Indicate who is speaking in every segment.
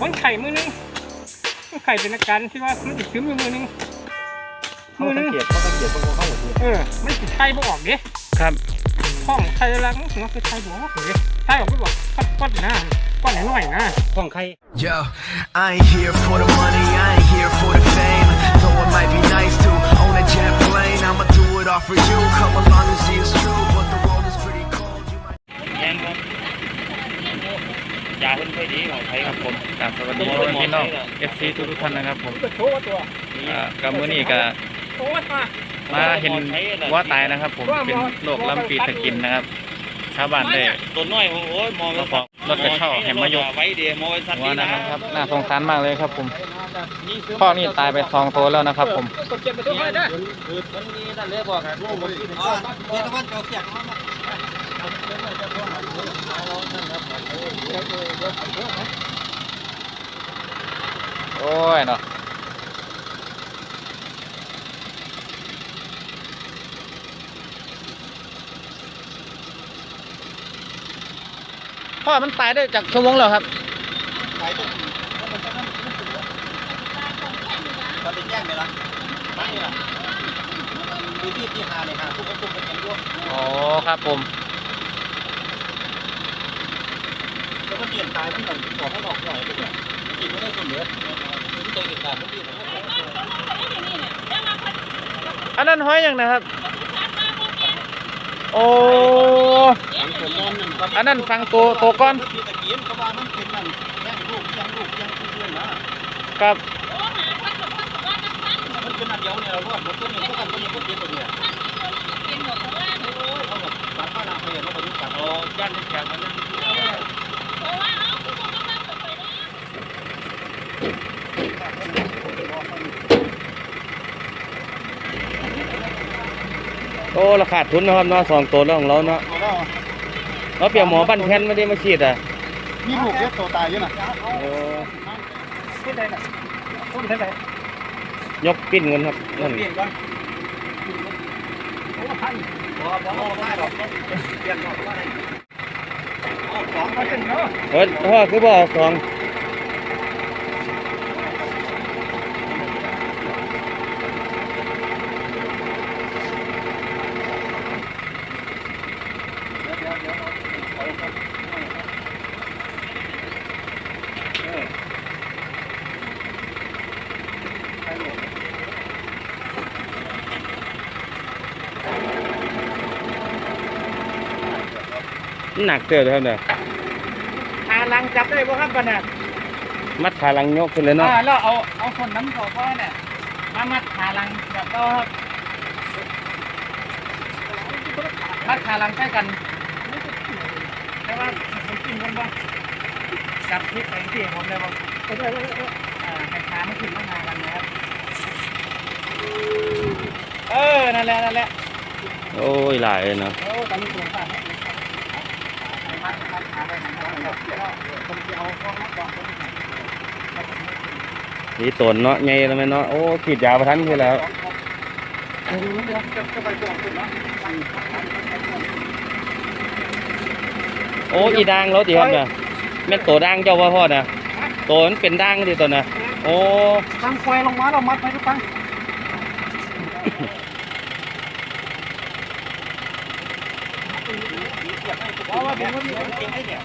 Speaker 1: คนไข่มือนึงคนไข่เป็นอาการที่ว่ามันติดชื้อมือมือนึง
Speaker 2: เขา
Speaker 1: มือนึ
Speaker 2: สัง
Speaker 1: ง
Speaker 2: เกตเขาสังเกตว่าเขาหมดเลย
Speaker 1: เออ มันติดไข่บ่ออกเด้
Speaker 3: ครับ
Speaker 1: ห้องไข่รังหัวคือไข่บ่ออกเด้ไข่ออกไปบอกก้อนก้อนหน้าก้อนน้อยๆนะ
Speaker 2: ของใคร
Speaker 4: Yo, I ain't here for the money, I ain't here for the fame. Though it might be nice to own a jet plane, I'ma do it all for you. Come along and see
Speaker 3: นค่อยดีของไทยครับผมกราบสวัสดีพ่อแม่พี่น้อง FC ทุกทุกๆท่านนะครับผม
Speaker 1: ก็โชว์ตัว
Speaker 3: อ่ากับมื้อนี้ก็
Speaker 1: โชว์มา
Speaker 3: มาเห็นว่าตายนะครับ ผมเป็นโรคลำปีสกินนะครับชาวบ้านได้
Speaker 5: ตัวน้อยโอ้ยมอง
Speaker 3: มาขอรถกระเช่าแหมมายก
Speaker 5: ไว้เดียวมองไว้สัตว์
Speaker 3: หัว
Speaker 5: นี่
Speaker 3: นะ
Speaker 5: นะครับ
Speaker 3: น่าสงสารมากเลยครับผมพ่อนี่ตายไปสองตัวแล้วนะครับ ผม โอ้ยเนาะพ่อมันตายได้จากชั่วโมงแล้วครับ
Speaker 2: ตอนไปแจ้งไปละไม่ละดูที่ที่หาเลยหาทุกคนทุกคนกันด้วย
Speaker 3: อ๋อครับผม
Speaker 2: แล้ว ก็เปลี่ยนตายมันก่อนขอให้ออกหน่อยไปเนี่ยกินไม่ได้คนเหลือที่ตัวเหตุการณ์มันดีนะ
Speaker 3: อันนั้นห้อยยังนะครับ โอ้ อันนั้นฟังตัวตัวก้อน
Speaker 2: ที่ตะกี้เขาว่ามันเป็นนั่นแย่งลูกแย่งลูกแย่งเพื่อนนะครับมันเป็นอันเดียวเนี่ยเราว่าหมดตัวนี้ก็กันตัวนี้ก็เจ็บตัวเนี่ยเขาแบบตัดข้าวนาไปเขาไปยุ่งกัน
Speaker 5: โอ้ย่านที่แขกมันนั่น
Speaker 3: โอ้ราคาทุนนะครับเนาะสองตัวแล้วของเราเนาะเราเปรียบหมอบันแพนไม่ได้มาฉีดอะ
Speaker 2: มีลูกเล็กตัวตายอยู่น่ะ
Speaker 3: โอ้
Speaker 1: ที่ไหนน่ะคนที่ไหน
Speaker 3: ยกปิ้นเงินครับนั่น
Speaker 2: เปลี่ยนก่อน
Speaker 1: โอ้พัน
Speaker 2: พอพอพ หรอกเปลี่ยนก่อนว่าอะไรเอาสอง
Speaker 1: มาเป็นเนาะ
Speaker 3: เฮ้ยพ่อคือบ่อสองหนักเกินครับเนี่ย
Speaker 1: หาลังจับได้บ่ครับบัดน่ะ
Speaker 3: มัดขาหลังยกขึ้นเลยเนาะ
Speaker 1: อ่าแล้วเอาเอาคนน้ำขอพ่อเนี่ยมามัดขาลังแบบก็มัดขาลังใกล้กันแต่ว่าผมกินกันบ่จับพิษไปที่ผมเลยบ่อ่าให้ขามันขึ้นมาหาลังนะครับเออนั่นแหละนั่นแหละ
Speaker 3: โอ้ยหลายเลยเนาะ
Speaker 1: โอ้ตอนนี้ตัวขาดเนี่ยมัดมัดขาไว้ นี่
Speaker 3: ตนเนาะใหญ่แล้วไหมเนาะ โอ้ขีดยาประทันคือแล้วโอ้อีด่างแล้วติครับเนี่ยแม่นตัวด่างเจ้าว่าพ่อเนี่ยตัวมันเป็นด่างดิตัวน่ะโอ้
Speaker 1: ตั้งไฟลงมาเรามัดไปทุกตั้ง ว่าเป็นคนเก่งให้เนี่ย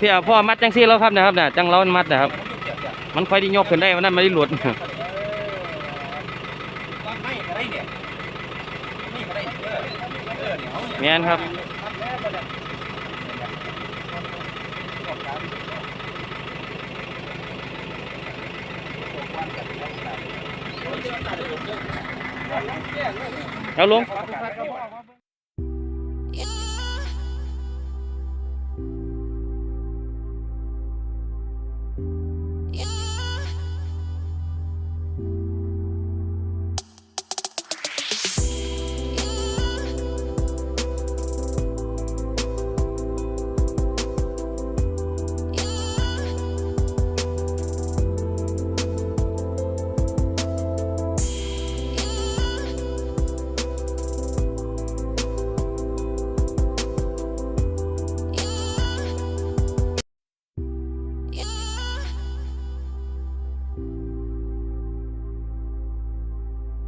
Speaker 3: พี่พ่อมัดจังซี่แล้วครับนะครับเนี่ยจังเรามัดนะครับ มันค่อยที่ยกขึ้นได้มันนั่นไม่ได้หลุด
Speaker 2: ไม่อะไรเนี่ยนี่อะไรเออเออ เดี๋ยว
Speaker 3: แม่นครับ เอาลง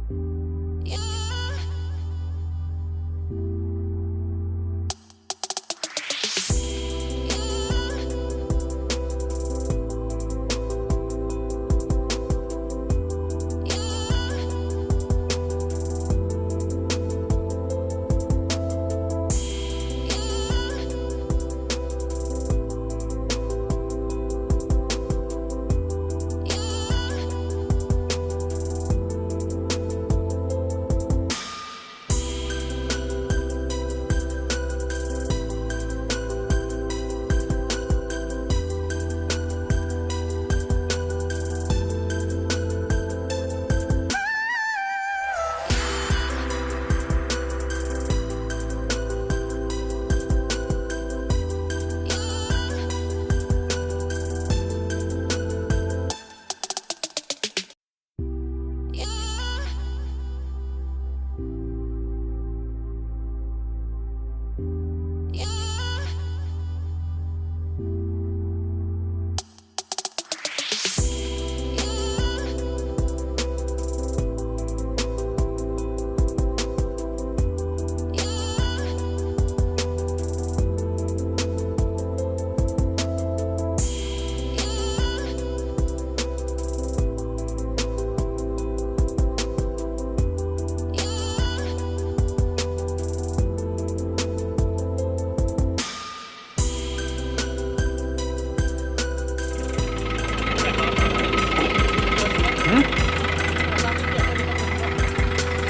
Speaker 6: you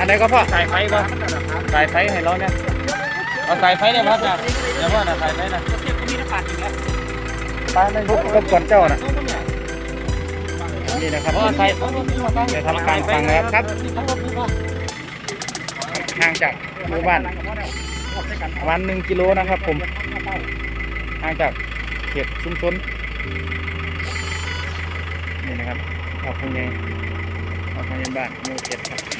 Speaker 3: ไหนก็พ่อ
Speaker 1: สายไฟบ่
Speaker 3: สายไฟให้เราเนี่ยเอาสายไฟได้ไหมครับเนี่ยเดี๋ยวพ่อนะสายไฟนะ
Speaker 1: เทียบกับมีน้ำปลาอีกแล้ว
Speaker 3: ไปเลยรบกวนเจ้านะนี่นะครับพ่อสายเดี๋ยวทำการฟังนะครับครับ ห่างจากหมู่บ้านประมาณหนึ่งกิโลนะครับผมห่างจากเขตชุมชนนี่นะครับออกทางไงออกทางยังบ้านหมู่เจ็ดครับ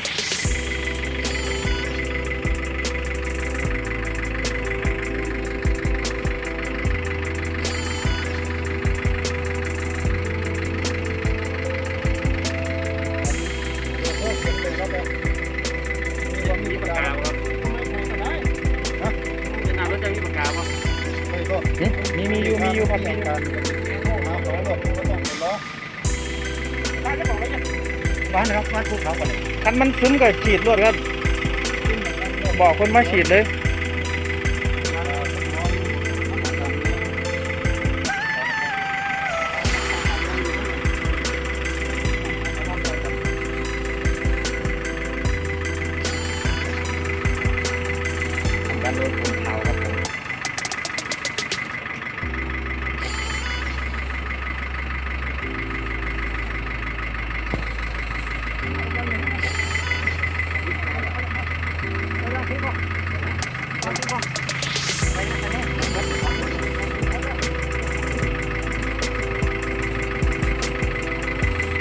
Speaker 3: คั
Speaker 1: น
Speaker 3: มันซึมก็ฉีดรวดครับ บอกคนมาฉีดเลย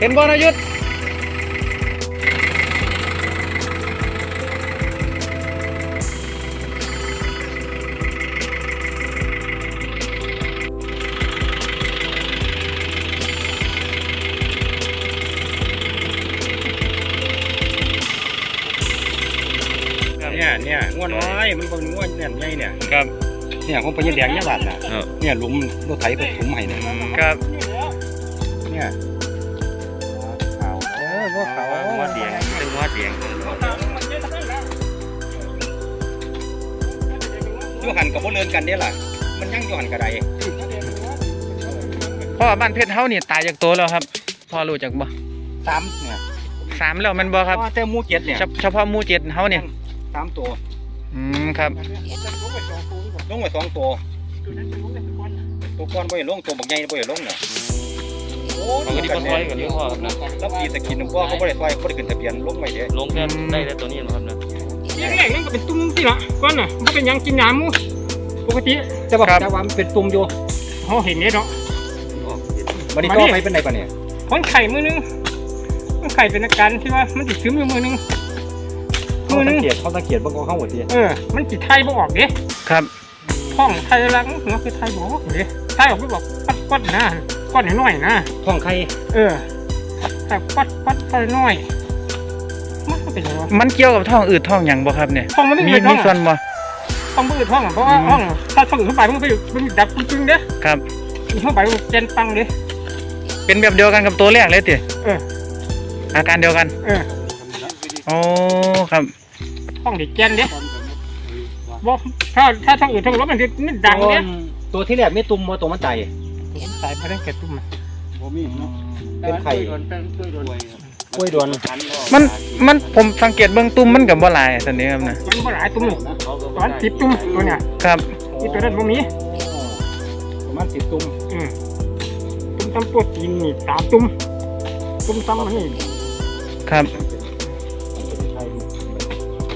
Speaker 3: นบ่นายุทธครับ
Speaker 2: เนี่ยเนี่ยง่วนน้อยมันเป็นง่วนเนี่ยใหญ่เนี่ย
Speaker 3: ครับ
Speaker 2: เนี่ยของพญาแดงเนี่ยบาดน่ะ
Speaker 3: เออ
Speaker 2: เนี่ยหลุมรถไถไปถมให้เนี่ย
Speaker 3: ครับ
Speaker 2: เนี่ย
Speaker 3: ตึงหัวเดียง
Speaker 2: อยู่หันกับบ่เลินกันเด้ล่ะ มันยังอยู่หันกระได
Speaker 3: พ่อบ้านเพชรเฮานี่ตายจากตัวแล้วครับ พ่อรู้จักบ่
Speaker 2: สามเนี่ย
Speaker 3: สามแล้วแมันบ่ครับ
Speaker 2: อ๋อแต่หมูเจ็ดเนี่ย
Speaker 3: เฉเฉพาะหมู่เจ็ดเฮาเนี่ย
Speaker 2: สามตัว
Speaker 3: อืมครับ
Speaker 2: ลงไปสองตัว ตัวก้อนบ่เห็นลงตัวบักใหญ่บ่เห็นลงเนี่ย โอ้
Speaker 5: เขาก็ที่เขาซอยกันอยู่พ่อครับนะ
Speaker 2: แล้วปีตะกินน้ำพ่อเขาบ่ได้ซอยเขาบ่ได้ขึ้นทะเบียนลงไปเด้
Speaker 5: ลงแค่ได้แต่ตัวนี้นะครับนะ
Speaker 1: ที่แรกนั่นก็เป็นตุ้มสิละก้อนน่ะมันเป็นหยังกินหนาหมูปกติ
Speaker 2: แต่ว่า
Speaker 3: ครับ
Speaker 2: แต่ว่ามันเป็นตุ่มอยู่
Speaker 1: เขาเห็นเนี่ยเนาะ
Speaker 2: บัดนี้
Speaker 1: มา
Speaker 2: ก็
Speaker 1: ดิ
Speaker 2: ไปเป็นไหนปะเนี่ย
Speaker 1: คนไข่มือนึงคนไข่เป็นอาการที่ว่ามันติดซึมอยู่มือนึง
Speaker 2: เขา
Speaker 1: มือนึ
Speaker 2: สั
Speaker 1: ง
Speaker 2: งเกตเขาสังเกตว่าเขาเข้าหัวเตีย
Speaker 1: เออมันจิตไทยบ่ออกเด้
Speaker 3: ครับ
Speaker 1: ท้องไทยรังหัวคือไทยบ่ออกเด้ไทยออกไปบอกปัดปัดนะ ก้อนน้อยๆนะ
Speaker 2: ท้องไข่
Speaker 1: เออแต่ปัดปัดไทยน้อยมันเป็นยังไงวะ
Speaker 3: มันเกี่ยวกับท้องอืดท้องหยังบ่ครับเนี่ย
Speaker 1: ท้องมันไม่
Speaker 3: มี
Speaker 1: มีท้
Speaker 3: มี
Speaker 1: อง
Speaker 3: ส่วนบ่
Speaker 1: ท้องมือท้องอะเพราะว่า
Speaker 3: อืม
Speaker 1: ท้องถ้าท้องอื่นเข้าไปมันไปมันดับจึงๆเด้
Speaker 3: ครับ
Speaker 1: เข้าไปมันเจนปังเด้
Speaker 3: เป็นแบบเดียวกันกับตัวแรกเลยติ
Speaker 1: เออ
Speaker 3: อาการเดียวกัน
Speaker 1: เออ
Speaker 3: โอ้ครับ
Speaker 1: ท้องเด็กเจนเด้บ่ถ้าถ้าท้องอื่นท้องรถมันจะมันดังเด้
Speaker 2: ตัวที่แรกไม่ตุ่มมาตัวมัน ไต
Speaker 1: สายพันธุ์เกิดตุ้ม
Speaker 2: เป็นไข่กล้วยดวน
Speaker 3: มันมันผมสังเกตเบื้องตุ้มมันกับบ่หลายสันนี้ครับนะ
Speaker 1: มันบ่หลายตุ้มตอนสิบตุ้มตัวเนี้ย
Speaker 3: ครับ
Speaker 1: ที่ตัวนั้นบ่มี
Speaker 2: ประมาณสิบตุ่ม
Speaker 1: อืมตุ้มตำตัวจีนนี่ตามตุ้มตุ้มตำมันนี่
Speaker 3: ครับ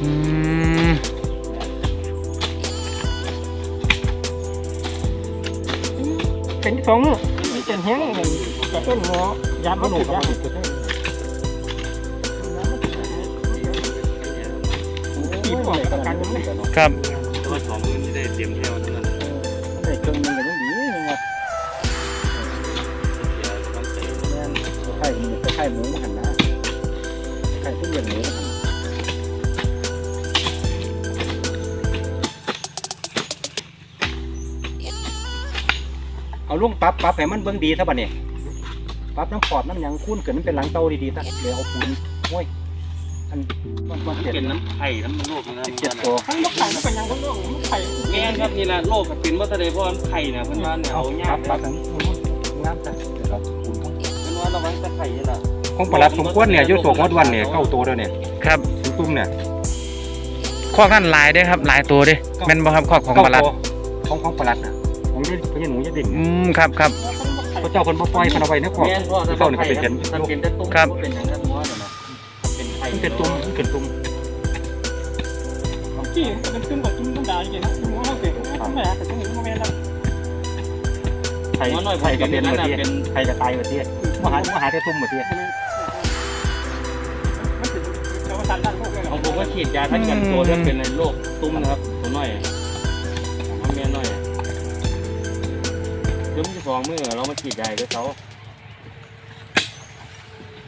Speaker 3: อืม
Speaker 1: สองมีเป็นแห้งเลยจะเป็นหัวยามันถูกยาติดที่บอกประกันยังไม่
Speaker 3: ครับ
Speaker 5: แต่ว่าสองมือนี่ได้เตรียมเที่ยวนั่นนะ
Speaker 2: มันได้เครื่องนึงก็ยังดีนะครับ
Speaker 5: อย่าต้องใส่
Speaker 2: แม่นไข่หมูไข่หมูหันนะไข่ทุกอย่างหมูหัน เอาลุงปรับปรับให้มันเบิ่งดีซะบัดนี้ปรับน้ำขอดน้ำหยังคุ้นเกิดมันเป็นหลังเตาดีๆซะเดี๋ยวเอาปูนโอ้ยอันมันมันเจ็ด
Speaker 5: เป็นน้ำไข่น้ำโลกนะ
Speaker 2: เจ็ดตัว
Speaker 1: ทั้งลูกไข่ก็เป็นยังคนโลกลูกไข่
Speaker 5: แม่ครับนี่แหละโลกเป็นว่าทะเลเพราะไข่เนี่ยเพิ่นว่าเนี่ยเอา
Speaker 2: ป
Speaker 5: ยา
Speaker 2: รั
Speaker 5: ก
Speaker 2: บปรับทั้งงามจ้ะเดี๋ยวเราปูน
Speaker 5: เพิ่นว่าระวังตะไข่นี่ล่ะ
Speaker 2: ของประหลัดสมควรเนี่ยอยุโสกมดวันเนี่ยเก้าตัวแล้วเนี่ย
Speaker 3: ครับ
Speaker 2: อตุ้มเนี่ย
Speaker 3: คอกนั่นหลายเด้อครับหลายตัวเด้แม่นบ่ครับคอกของปลาลัด
Speaker 2: ของของประหลัดน่ะ ของยี่ของยี่หนูยี่ดิ่ง
Speaker 3: อืมครับครับ
Speaker 2: พระเจ้าคนบ่ปล่อยคนเอาไว้ในครอบ
Speaker 5: แม่นพ่อ
Speaker 2: เจ้านี่ก็เป็นเห็น
Speaker 5: มันเป็นแต่ตุ้ม
Speaker 3: ครับ
Speaker 5: เป็นอย่างนั้นหัวน่ะนะเป็นไข่
Speaker 2: มันเป็นตุ้มมันเป็นตุ้ม
Speaker 1: ที่เป็นตุ้มกับตุ้มตุ้มดาวอย่างเงี้ยนะตุ้มของเราเสียตุ้มไม่หาแต่ตุ้มตุ้มแม่นแล้ว
Speaker 2: ไข่ไข่กระเด็นมาที่ไข่กระตายมาที่มหามหาแต่ตุ้มมาที่
Speaker 1: มันถึงจะมาสั่นด้านพวกเลย
Speaker 5: ของผมก็ฉีดยาทันกันตัวเลือดเป็นในโรคตุ้มนะครับตัวน้อย ม่น้อยเดี๋ยวมันจะสองมือเรามาฉีดยาด้วยเขา